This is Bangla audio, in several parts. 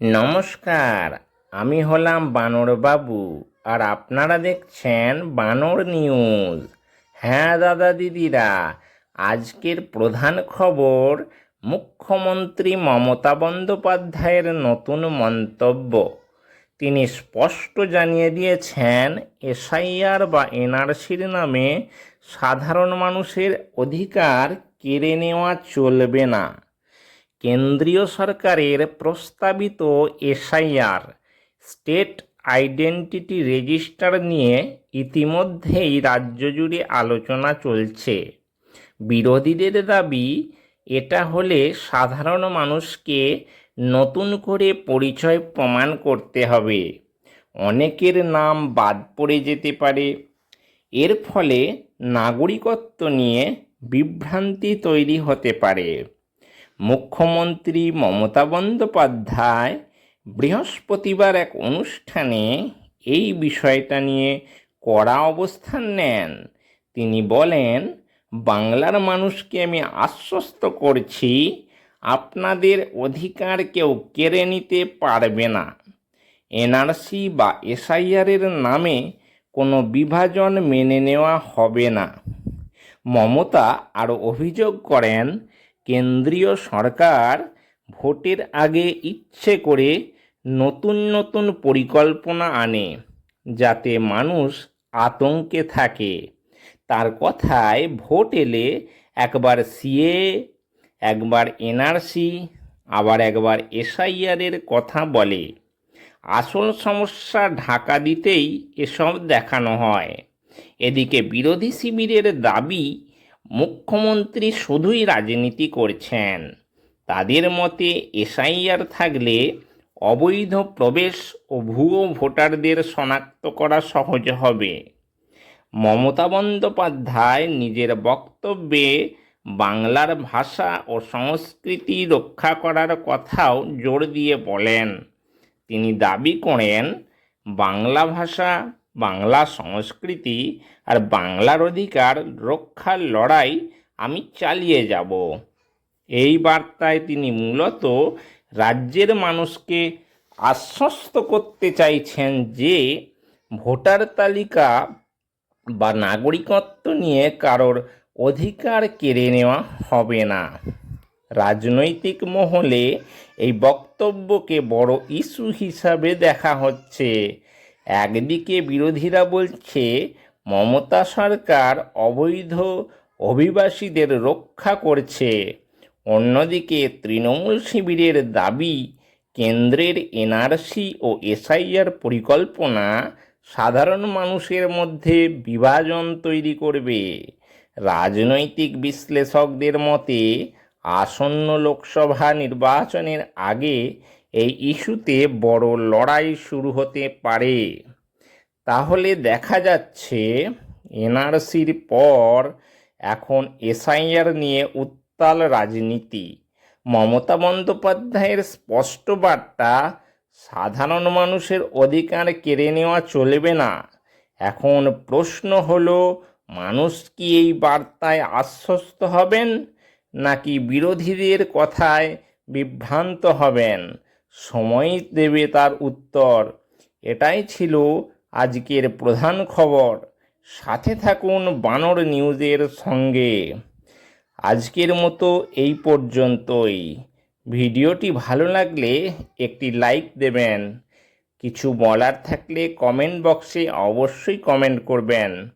নমস্কার, আমি হলাম বানর বাবু আর আপনারা দেখছেন বানর নিউজ। হ্যাঁ দাদা দিদিরা, আজকের প্রধান খবর, মুখ্যমন্ত্রী মমতা বন্দ্যোপাধ্যায়ের নতুন মন্তব্য। তিনি স্পষ্ট জানিয়ে দিয়েছেন, এসআইআর বা এনআরসির নামে সাধারণ মানুষের অধিকার কেড়ে নেওয়া চলবে না। কেন্দ্রীয় সরকারের প্রস্তাবিত এসআইআর, স্টেট আইডেন্টিটি রেজিস্টার নিয়ে ইতিমধ্যেই রাজ্য জুড়ে আলোচনা চলছে। বিরোধীদের দাবি, এটা হলে সাধারণ মানুষকে নতুন করে পরিচয় প্রমাণ করতে হবে। অনেকের নাম বাদ পড়ে যেতে পারে। এর ফলে নাগরিকত্ব নিয়ে বিভ্রান্তি তৈরি হতে পারে। মুখ্যমন্ত্রী মমতা বন্দ্যোপাধ্যায় বৃহস্পতিবার এক অনুষ্ঠানে এই বিষয়টা নিয়ে কড়া অবস্থান নেন। তিনি বলেন, বাংলার মানুষকে আমি আশ্বস্ত করছি, আপনাদের অধিকার কেউ কেড়ে নিতে পারবে না। এনআরসি বা এসআইআরের নামে কোনো বিভাজন মেনে নেওয়া হবে না। মমতা আরও অভিযোগ করেন কেন্দ্রীয় সরকার ভোটের আগে ইচ্ছে করে নতুন নতুন পরিকল্পনা আনে, যাতে মানুষ আতঙ্কে থাকে। তার কথায় ভোট এলে একবার সিএ, একবার এনআরসি, আবার একবার এসআইআরের কথা বলে। আসল সমস্যা ঢাকা দিতেই এসব দেখানো হয়। এদিকে বিরোধী শিবিরের দাবি মুখ্যমন্ত্রী শুধুই রাজনীতি করছেন। তাদের মতে এসআইআর থাকলে অবৈধ প্রবেশ ও ভুয়ো ভোটারদের শনাক্ত করা সহজ হবে। মমতা বন্দ্যোপাধ্যায় নিজের বক্তব্যে বাংলার ভাষা ও সংস্কৃতি রক্ষা করার কথাও জোর দিয়ে বলেন। তিনি দাবি করেন, বাংলা ভাষা বাংলা সংস্কৃতি আর বাংলার অধিকার রক্ষার লড়াই আমি চালিয়ে যাব। এই বার্তায় তিনি মূলত রাজ্যের মানুষকে আশ্বস্ত করতে চাইছেন যে ভোটার তালিকা বা নাগরিকত্ব নিয়ে কারোর অধিকার কেড়ে নেওয়া হবে না। রাজনৈতিক মহলে এই বক্তব্যকে বড় ইস্যু হিসাবে দেখা হচ্ছে। একদিকে বিরোধীরা বলছে, মমতা সরকার অবৈধ অভিবাসীদের রক্ষা করছে। অন্যদিকে তৃণমূল শিবিরের দাবি, কেন্দ্রের এনআরসি ও এসআইআর পরিকল্পনা সাধারণ মানুষের মধ্যে বিভাজন তৈরি করবে। রাজনৈতিক বিশ্লেষকদের মতে, আসন্ন লোকসভা নির্বাচনের আগে এই ইস্যুতে বড় লড়াই শুরু হতে পারে। তাহলে দেখা যাচ্ছে, এনআরসির পর এখন এসআইআর নিয়ে উত্তাল রাজনীতি। মমতা বন্দ্যোপাধ্যায়ের স্পষ্ট বার্তা, সাধারণ মানুষের অধিকার কেড়ে নেওয়া চলবে না। এখন প্রশ্ন হলো, মানুষ কি এই বার্তায় আশ্বস্ত হবেন, নাকি বিরোধীদের কথায় বিভ্রান্ত হবেন? সময় দেবে তার উত্তর। এটাই ছিল আজকের প্রধান খবর। সাথে থাকুন বানর নিউজের সঙ্গে। আজকের মতো এই পর্যন্তই। ভিডিওটি ভালো লাগলে একটি লাইক দেবেন। কিছু বলার থাকলে কমেন্ট বক্সে অবশ্যই কমেন্ট করবেন।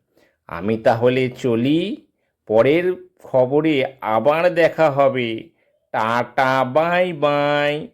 আমি তাহলে চলি, পরের খবরে আবার দেখা হবে। Tata, bye bye.